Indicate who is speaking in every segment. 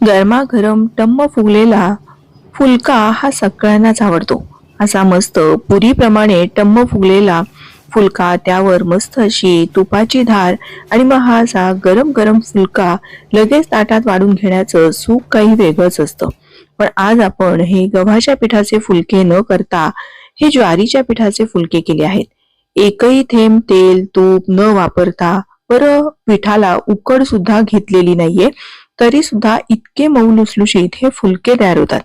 Speaker 1: गरमागरम टम्म फुगलेला फुलका हा सगळ्यांनाच आवडतो. असा मस्त पुरीप्रमाणे टम्म फुगलेला फुलका त्यावर मस्त अशी तुपाची धार आणि मग हा असा गरम गरम फुलका लगेच ताटात वाढून घेण्याचं सुख काही वेगळंच असतं. पण आज आपण हे गव्हाच्या पिठाचे फुलके न करता हे ज्वारीच्या पिठाचे फुलके केले आहेत. एकही थेंब तेल तूप न वापरता बरं पिठाला उकड सुद्धा घेतलेली नाहीये. तरी सुद्धा इतके मऊ लुसलुशीत हे फुलके तयार होतात.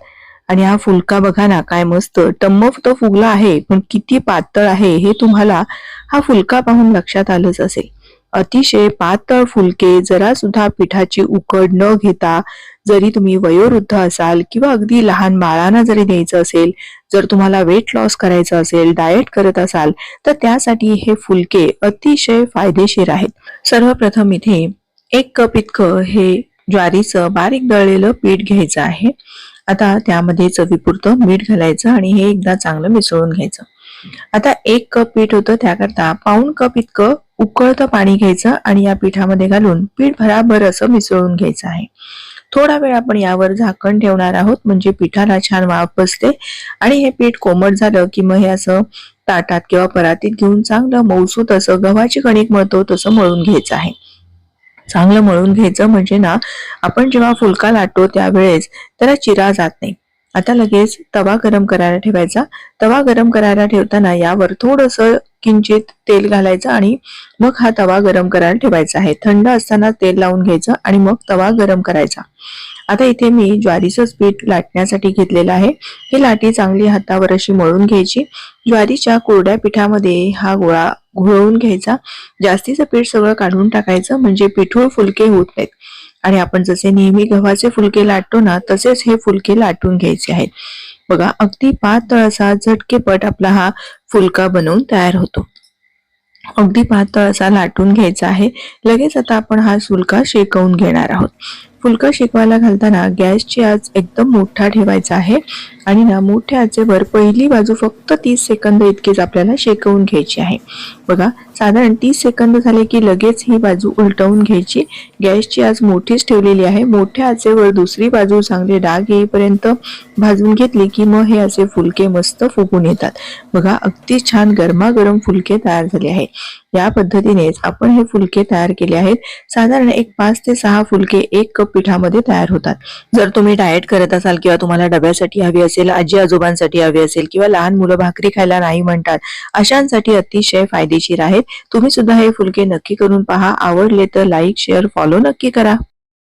Speaker 1: आणि हा फुलका बघा ना काय मस्त टम्मफ तो फुगला आहे पण किती पातळ आहे हे तुम्हाला हा फुलका पाहून लक्षात आलंच असेल. अतिशय पातळ फुलके जरा सुद्धा पिठाची उकड न घेता जरी तुम्ही वयोवृद्ध असाल किंवा अगदी लहान बाळांना जरी द्यायचं असेल जर तुम्हाला वेट लॉस करायचं असेल डाएट करत असाल तर त्यासाठी हे फुलके अतिशय फायदेशीर आहेत. सर्वप्रथम इथे एक कप इतकं हे ज्वारीचं बारीक दळलेलं पीठ घ्यायचं आहे. आता त्यामध्ये चवीपुरतं मीठ घालायचं आणि हे एकदा चांगलं मिसळून घ्यायचं. आता एक कप पीठ होतं त्याकरता पाऊण कप इतकं उकळतं पाणी घ्यायचं आणि या पिठामध्ये घालून पीठ भराभर असं मिसळून घ्यायचं आहे. थोडा वेळ आपण यावर झाकण ठेवणार आहोत म्हणजे पिठाला छान वाफ बसते. आणि हे पीठ कोमट झालं की मग हे असं ताटात किंवा परातीत घेऊन चांगलं मौसूत असं गव्हाची कणिक मळतो तसं मळून घ्यायचं आहे. चांगलं मळून घ्यायचं म्हणजे ना आपण जेव्हा फुलका लाटतो त्यावेळेस त्याला चिरा जात नाही. आता लगेच तवा गरम करायला ठेवायचा. तवा गरम करायला ठेवताना यावर थोडस किंचित तेल घालायचं आणि मग हा तवा गरम करायला ठेवायचा आहे. थंड असताना तेल लावून घ्यायचं आणि मग तवा गरम करायचा. आता इथे मी ज्वारीचं पीठ लाटण्यासाठी घेतलेलं आहे. ही लाटी चांगली हातावर अशी मळून घ्यायची. ज्वारीच्या कोरड्या पिठामध्ये हा गोळा घोळवून घ्यायचा. जास्तीचं पीठ सगळं काढून टाकायचं म्हणजे पिठूळ फुलके होत नाहीत. आणि आपण जसे नेहमी गव्हाचे फुलके लाटतो ना तसेच हे फुलके लाटून घ्यायचे आहेत. बघा अगदी पातळ असा झटकेपट आपला हा फुलका बनवून तयार होतो. अगदी पातळ असा लाटून घ्यायचा आहे. लगेच आता आपण हा फुलका शेकवून घेणार आहोत. फुलका शेकवायला घालताना गॅसची आज एकदम मोठा ठेवायचा आहे. आणि ना मोठ्या आचेवर पहिली बाजू फक्त तीस सेकंद इतकीच आपल्याला शेकवून घ्यायची आहे. बघा साधारण तीस सेकंद झाले की लगेच ही बाजू उलटवून घ्यायची. गॅसची आज मोठीच ठेवलेली आहे. मोठ्या आचेवर दुसरी बाजू चांगले डाग येईपर्यंत भाजून घेतली की मग हे असे फुलके मस्त फुगून येतात. बघा अगदी छान गरमागरम फुलके तयार झाले आहे या पद्धतीनेच आपण हे फुलके तयार केले आहेत. साधारण एक पाच ते सहा फुलके एक कप पिठामध्ये तयार होतात. जर तुम्ही डाएट करत असाल किंवा तुम्हाला डब्यासाठी हवी असेल आजी आजोबांसाठी हवी असेल किंवा लहान मुलं भाकरी खायला नाही म्हणतात अशांसाठी अतिशय फायदेशीर आहेत. तुम्ही सुद्धा हे फुलके नक्की करून पहा. आवडले तर लाईक शेअर फॉलो नक्की करा.